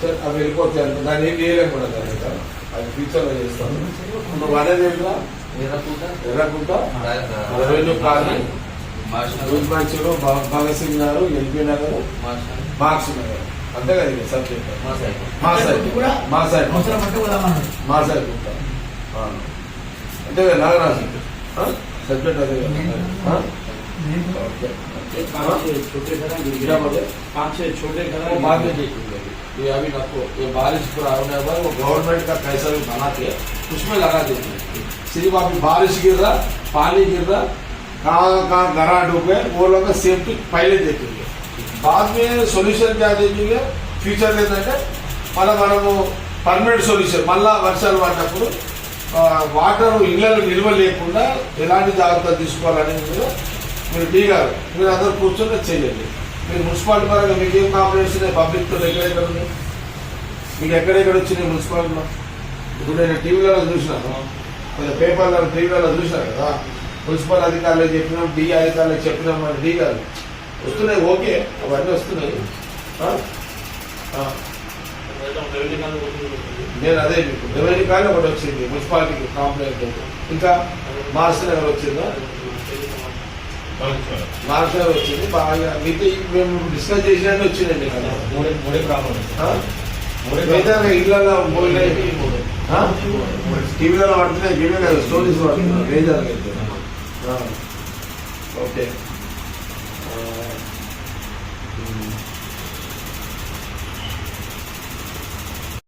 Sir అవి వెళ్ళిపోతాయి అనుకో దాన్ని ఏం చేయలేము కూడా దాని మీద. అది ఫ్యూచర్ లో చేస్తాను నువ్వు అనేది ఏంటా ఎర్రకుంట రెవెన్యూ కాలనీ రూజ్ బ్యాంక్స్లో భగత్ సింగ్ గారు ఎల్బీ నగర్ మార్క్స్ నగర్ అంతే కదా ఇది సబ్జెక్ట్ మా సైడ్ కూడా మా సైడ్ అవసరం అంటే పోదామన్నాడు మా సైడ్ ఉంటా. ఆ. అంతే కదా నాగరాజు సబ్జెక్ట్ అదే కదా ఆ? ఓకే पाँच छह छोटे घर हैं गिर क्या गए बोले पाँच छह छोटे घर वो हैं बाद में देखेंगे ये अभी रखो ये बारिश पूरा होने पर वो गवर्नमेंट का कैसा भी बना के उसमें लगा देते हैं सिर्फ अभी बारिश गिर रहा पानी गिर रहा कहाँ कहाँ गरा डूबे वो लोग सेफ्टी पहले देखेंगे बाद में सोल्यूशन क्या देखेंगे ఫ్యూచర్ ఏంటంటే మళ్ళీ మనము పర్మనెంట్ సొల్యూషన్ మళ్ళా వర్షాలు పడినప్పుడు వాటర్ ఇళ్ళలో నిల్వ లేకుండా ఎలాంటి జాగ్రత్తలు తీసుకోవాలనేది మీరు టీ గారు మీరు అందరు కూర్చొని చేయండి మీరు మున్సిపాలిటీ పరంగా మీకు ఏం కాంప్లైంట్స్ ఉన్నాయి పబ్లిక్తో ఎక్కడెక్కడ ఉన్నాయి మీకు ఎక్కడెక్కడ వచ్చినాయి మున్సిపాలిటీలో? ఇప్పుడు నేను టీవీలలో చూసినాను కొంచెం పేపర్లో టీవీలలో చూసినాను కదా? మున్సిపల్ అధికారులకు చెప్పినాం డి అధికారులకు చెప్పినాం మన డి కాదు. వస్తున్నాయి ఓకే. అవన్నీ వస్తున్నాయి. నేను అదే మీకు రెవెన్యూ కానీ ఒకటి వచ్చింది మున్సిపాలిటీకి కాంప్లైంట్ ఇంకా మాస్టర్ నగర్ వచ్చిందా? నగర్ వచ్చింది బాగా మీతో మేము డిస్కస్ చేసినట్టు వచ్చిందండి కదా. మూడే మూడే ప్రాబ్లం? ఏదైనా ఇళ్ళలో ఆ? టీవీలలో పడుతున్నాయి టీవీ కదా. స్టోరీస్ పడుతున్నాయి మేజర్ అయితే. ఓకే.